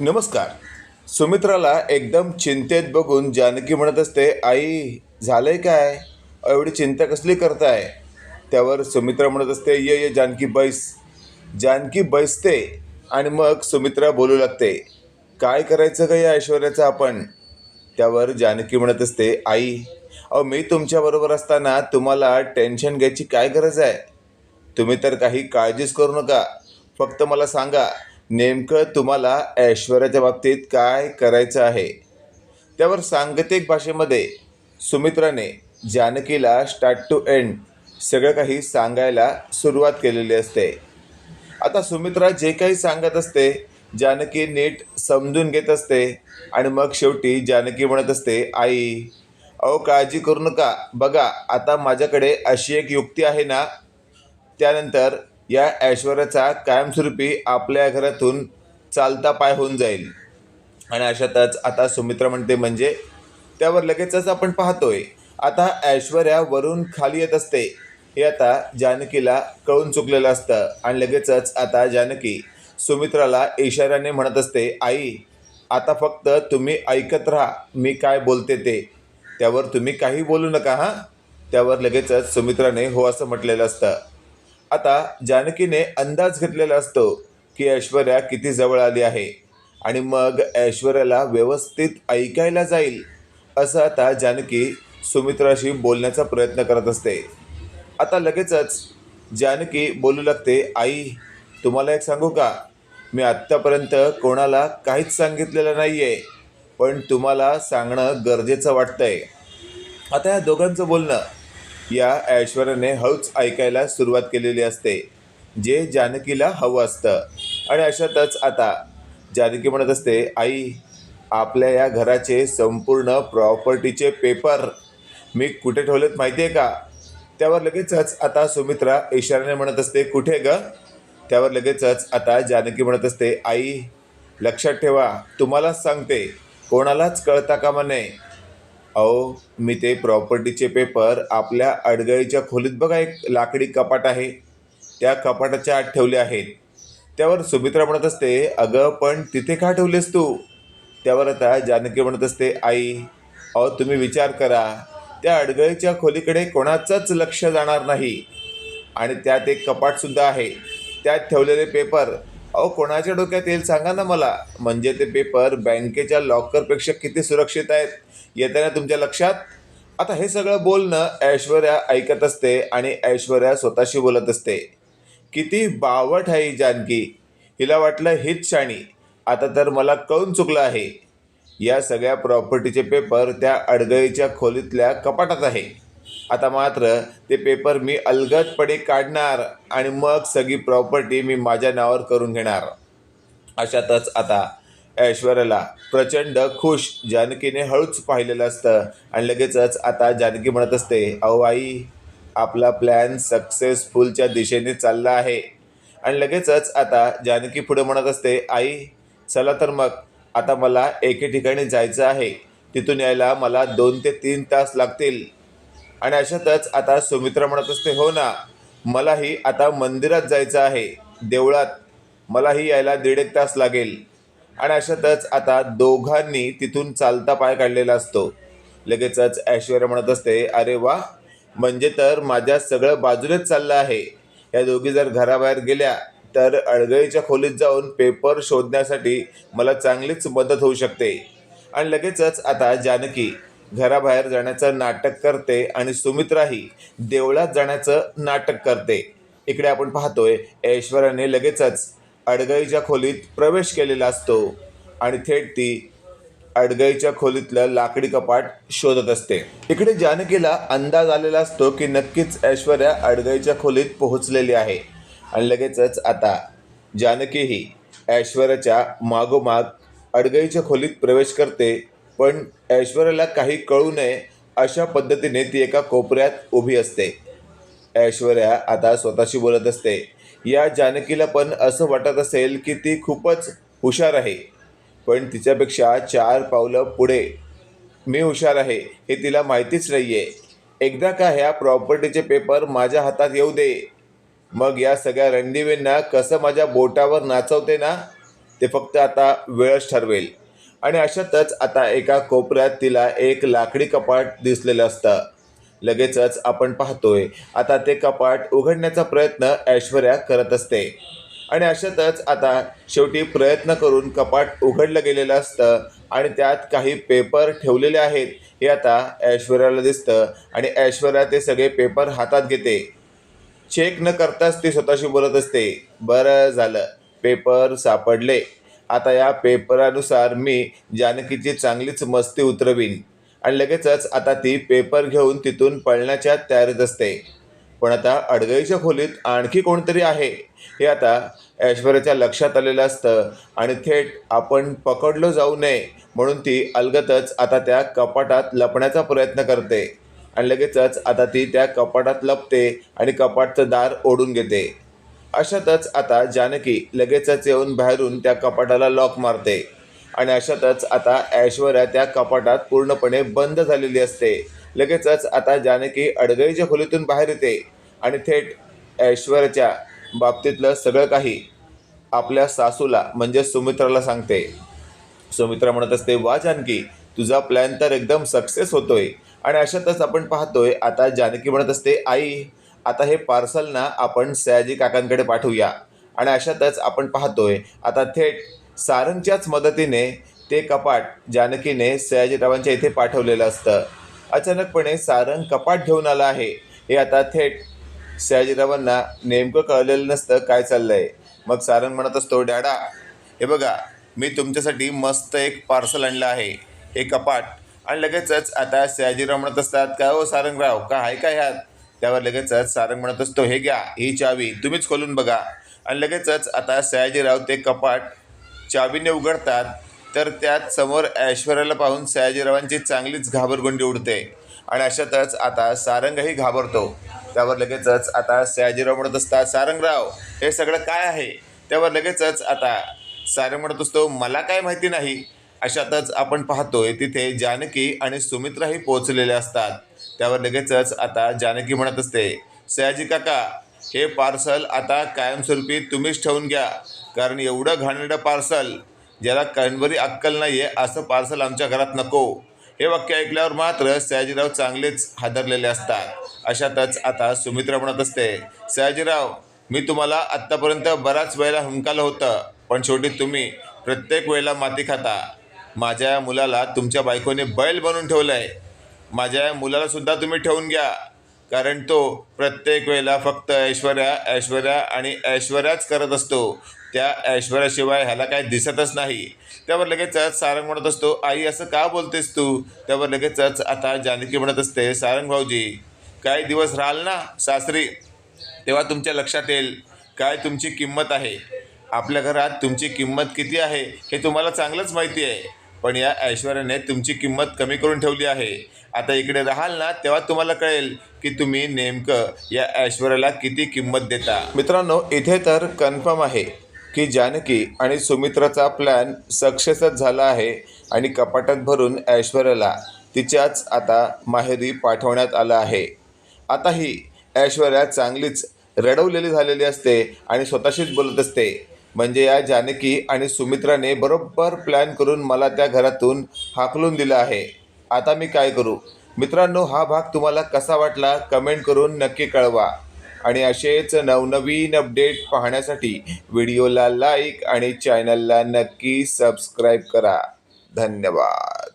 नमस्कार. सुमित्राला एकदम चिंतेत बघून जानकी म्हणत असते आई झालं आहे काय? एवढी चिंता कसली करताय? त्यावर सुमित्रा म्हणत असते ये ये जानकी बैस. जानकी बैसते आणि मग सुमित्रा बोलू लागते काय करायचं का या ऐश्वर्याचं आपण? त्यावर जानकी म्हणत असते आई अहो मी तुमच्याबरोबर असताना तुम्हाला टेन्शन घ्यायची काय गरज आहे? तुम्ही तर काही काळजीच करू नका. फक्त मला सांगा नेमकं तुम्हाला ऐश्वर्याच्या बाबतीत काय करायचं आहे? त्यावर सांगतिक भाषेमध्ये सुमित्राने जानकीला स्टार्ट टू एंड सगळं काही सांगायला सुरुवात केलेली असते. आता सुमित्रा जे काही सांगत असते जानकी नीट समजून घेत असते आणि मग शेवटी जानकी म्हणत असते आई अहो काळजी करू नका. बघा आता माझ्याकडे अशी एक युक्ती आहे ना त्यानंतर या ऐश्वर्याचा कायमस्वरूपी आपल्या घरातून चालता पाय होऊन जाईल. आणि अशातच आता सुमित्रा म्हणते म्हणजे त्यावर लगेचच आपण पाहतोय आता ऐश्वर्या वरून खाली येत असते. हे आता जानकीला कळून चुकलेलं असतं. आणि लगेचच आता जानकी सुमित्राला इशाऱ्याने म्हणत असते आई आता फक्त तुम्ही ऐकत राहा मी काय बोलते ते. त्यावर तुम्ही काही बोलू नका हां? त्यावर लगेचच सुमित्राने हो असं म्हटलेलं असतं. आता जानकीने अंदाज घेतलेला असतो की ऐश्वर्या किती जवळ आली आहे आणि मग ऐश्वर्याला व्यवस्थित ऐकायला जाईल असं आता जानकी सुमित्राशी बोलण्याचा प्रयत्न करत असते. आता लगेचच जानकी बोलू लागते आई तुम्हाला एक सांगू का? मी आत्तापर्यंत कोणाला काहीच सांगितलेलं नाही आहे पण तुम्हाला सांगणं गरजेचं वाटतंय. आता या दोघांचं बोलणं या ऐश्वर्याने हळूच ऐकायला सुरुवात केलेली असते जे जानकीला हवं असतं. आणि अशातच आता जानकी म्हणत असते आई आपल्या या घराचे संपूर्ण प्रॉपर्टीचे पेपर मी कुठे ठेवलेत माहिती आहे का? त्यावर लगेचच आता सुमित्रा इशाऱ्याने म्हणत असते कुठे ग? त्यावर लगेचच आता जानकी म्हणत असते आई लक्षात ठेवा तुम्हालाच सांगते कोणालाच कळता कामा नये. अहो मी ते प्रॉपर्टीचे पेपर आपल्या अडगळीच्या खोलीत बघा एक लाकडी कपाट आहे. त्या कपाटाच्या आत ठेवले आहेत. त्यावर सुमित्रा म्हणत असते अगं पण तिथे का ठेवलेस तू? त्यावर आता जानकी म्हणत असते आई अहो तुम्ही विचार करा. त्या अडगळीच्या खोलीकडे कोणाचंच लक्ष जाणार नाही. आणि त्यात एक कपाटसुद्धा आहे. त्यात ठेवलेले पेपर अहो कोणाच्या डोक्यात येईल सांगा ना मला. म्हणजे ते पेपर बँकेच्या लॉकरपेक्षा किती सुरक्षित आहेत? येताना तुमच्या लक्षात? आता हे सगळं बोलणं ऐश्वर्या ऐकत असते आणि ऐश्वर्या स्वतःशी बोलत असते. किती बावट आहे ही जानकी. हिला वाटलं हीच शाणी. आता तर मला कळून चुकलं आहे. या सगळ्या प्रॉपर्टीचे पेपर त्या अडगळीच्या खोलीतल्या कपाटात आहे. आता मात्र ते पेपर मी अलगदपणे काढणार आणि मग सगळी प्रॉपर्टी मी माझ्या नावावर करून घेणार. अशातच आता ऐश्वर्याला प्रचंड खुश. जानकीने हळूच पाहिलेलं असतं आणि लगेचच आता जानकी म्हणत असते अहो आई आपला प्लॅन सक्सेसफुलच्या दिशेने चालला आहे. आणि लगेचच आता जानकी पुढे म्हणत असते आई चला तर मग. आता मला एके ठिकाणी जायचं आहे. तिथून यायला मला दोन ते तीन तास लागतील. आणि अशातच आता सुमित्रा म्हणत असते हो ना मलाही आता मंदिरात जायचं आहे देवळात. मलाही यायला दीड एक तास लागेल. आणि अशातच आता दोघांनी तिथून चालता पाय काढलेला असतो. लगेचच ऐश्वर्या म्हणत असते अरे वा म्हणजे तर माझ्या सगळं बाजूनेच चाललं आहे. या दोघी जर घराबाहेर गेल्या तर अडगळीच्या खोलीत जाऊन पेपर शोधण्यासाठी मला चांगलीच मदत होऊ शकते. आणि लगेचच आता जानकी घराबाहेर जाण्याचं नाटक करते आणि सुमित्राही देवळात जाण्याचं नाटक करते. इकडे आपण पाहतोय ऐश्वर्याने लगेचच अडगईच्या खोलीत प्रवेश केलेला असतो आणि थेट ती अडगईच्या खोलीतलं लाकडी कपाट शोधत असते. इकडे जानकीला अंदाज आलेला असतो की नक्कीच ऐश्वर्या अडगईच्या खोलीत पोहोचलेली आहे. आणि लगेचच आता जानकीही ऐश्वर्याच्या मागोमाग अडगईच्या खोलीत प्रवेश करते पण ऐश्वर्याला काही कळू नये अशा पद्धतीने ती एका कोपऱ्यात उभी असते. ऐश्वर्या आता स्वतःशी बोलत असते. या जानकीला पण असं वाटत असेल की ती खूपच हुशार आहे. पण तिच्यापेक्षा चार पावलं पुढे. मी हुशार आहे हे तिला माहितीच नाही आहे एकदा का ह्या प्रॉपर्टीचे पेपर माझ्या हातात येऊ दे. मग या सगळ्या रणदिवेंना कसं माझ्या बोटावर नाचवते ना? ते फक्त आता वेळच ठरवेल. आणि अशातच आता एका कोपऱ्यात तिला एक लाकडी कपाट दिसलेलं असतं. लगेचच आपण पाहतोय आता ते कपाट उघडण्याचा प्रयत्न ऐश्वर्या करत असते. आणि अशातच आता शेवटी प्रयत्न करून कपाट उघडलं गेलेलं असतं आणि त्यात काही पेपर ठेवलेले आहेत हे आता ऐश्वर्याला दिसतं आणि ऐश्वर्या ते सगळे पेपर हातात घेते. चेक न करताच ती स्वतःशी बोलत असते बरं झालं पेपर सापडले. आता या पेपरानुसार मी जानकीची चांगलीच मस्ती उतरवीन. आणि लगेचच आता ती पेपर घेऊन तिथून पळण्याच्या तयारीत असते. पण आता अडगळीच्या खोलीत आणखी कोणतरी आहे? हे आता ऐश्वर्याच्या लक्षात आलेलं असतं. आणि थेट आपण पकडलो जाऊ नये म्हणून ती अलगतच आता त्या कपाटात लपण्याचा प्रयत्न करते. आणि लगेचच आता ती त्या कपाटात लपते आणि कपाटचं दार ओढून घेते. अशातच आता जानकी लगेचच येऊन बाहेरून त्या कपाटाला लॉक मारते. आणि अशातच आता ऐश्वर्या त्या कपाटात पूर्णपणे बंद झालेली असते. लगेचच आता जानकी अडगळीच्या खोलीतून बाहेर येते. आणि थेट ऐश्वर्याच्या बाबतीतलं सगळं काही आपल्या सासूला म्हणजे सुमित्राला सांगते. सुमित्रा म्हणत असते वा जानकी तुझा प्लॅन तर एकदम सक्सेस होतोय. आणि अशातच आपण पाहतोय आता जानकी म्हणत असते आई आता हे पार्सल ना आपण सयाजी काकांकडे पाठवूया. आणि अशातच आपण पाहतोय आता थेट सारंगच्याच मदतीने ते कपाट जानकीने सयाजीरावांच्या इथे पाठवलेलं असतं. अचानकपणे सारंग कपाट घेऊन आलं आहे. हे आता थेट सयाजीरावांना नेमकं कळलेलं नसतं काय चाललंय. मग सारंग म्हणत असतो डॅडा हे बघा मी तुमच्यासाठी मस्त एक पार्सल आणलं आहे. हे कपाट. आणि लगेचच आता सयाजीराव म्हणत असतात का हो सारंगराव का आहे का ह्यात? त्यावर लगेचच सारंग म्हणत असतो हे घ्या ही चावी तुम्हीच खोलून बघा. आणि लगेचच आता सयाजीराव ते कपाट चावीने उघडतात तर त्यात समोर ऐश्वर्याला पाहून सयाजीरावांची चांगलीच घाबरगुंडी उडते. आणि अशातच आता सारंगही घाबरतो. त्यावर लगेचच आता सयाजीराव म्हणत असतात सारंगराव हे सगळं काय आहे? त्यावर लगेचच आता सारंग म्हणत असतो मला काय माहिती नाही. अशातच आपण पाहतोय तिथे जानकी आणि सुमित्राही पोचलेले असतात. त्यावर लगेचच आता जानकी म्हणत असते सयाजी काका हे पार्सल आता कायमस्वरूपी तुम्हीच ठेवून घ्या कारण एवढं घाणेरडं पार्सल ज्याला कणबरी अक्कल नाही आहे असं पार्सल आमच्या घरात नको. हे वाक्य ऐकल्यावर मात्र सयाजीराव चांगलेच हादरलेले असतात. अशातच आता सुमित्रा म्हणत असते सयाजीराव मी तुम्हाला आत्तापर्यंत बराच वेळेला हुंकालं होतं पण शेवटी तुम्ही प्रत्येक वेळेला माती खाता. माझ्या या मुलाला तुमच्या बायकोने बैल बनवून ठेवलं आहे माझ्या मुलालासुद्धा मुलाला सुद्धा तुम्ही ठेवून घ्या. कारण तो प्रत्येक वेळेला फक्त ऐश्वर्या ऐश्वर्या आणि ऐश्वर्याच करत असतो. त्या ऐश्वर्याशिवाय ह्याला काय दिसतच नाही. त्यावर लगेचच सारंग म्हणत असतो आई असं का बोलतेस तू? त्यावर लगेचच आता जानकी म्हणत असते सारंग भाऊजी काही दिवस राहाल ना सासरी? तेव्हा तुमच्या लक्षात येईल काय तुमची किंमत आहे. आपल्या घरात तुमची किंमत किती आहे हे तुम्हाला चांगलंच माहिती आहे. पण या ऐश्वर्याने तुमची किंमत कमी करून ठेवली आहे. आता इकडे राहाल ना तेव्हा तुम्हाला कळेल की तुम्ही नेमकं या ऐश्वर्याला किती किंमत देता. मित्रांनो इथे तर कन्फर्म आहे की जानकी आणि सुमित्राचा प्लॅन सक्सेसच झाला आहे आणि कपाटात भरून ऐश्वर्याला तिच्याच आता माहेरी पाठवण्यात आलं आहे. आता ही ऐश्वर्या चांगलीच रडवलेली झालेली असते आणि स्वतःशीच बोलत असते. म्हणजे या जानकी आणि सुमित्राने बरोबर प्लॅन करून मला त्या घरातून हाकलून दिलं आहे. आता मी काय करू? मित्रांनो हा भाग तुम्हाला कसा वाटला कमेंट करून नक्की कळवा. आणि असेच नवनवीन अपडेट पाहण्यासाठी व्हिडिओला लाईक आणि चॅनलला नक्की सबस्क्राईब करा. धन्यवाद.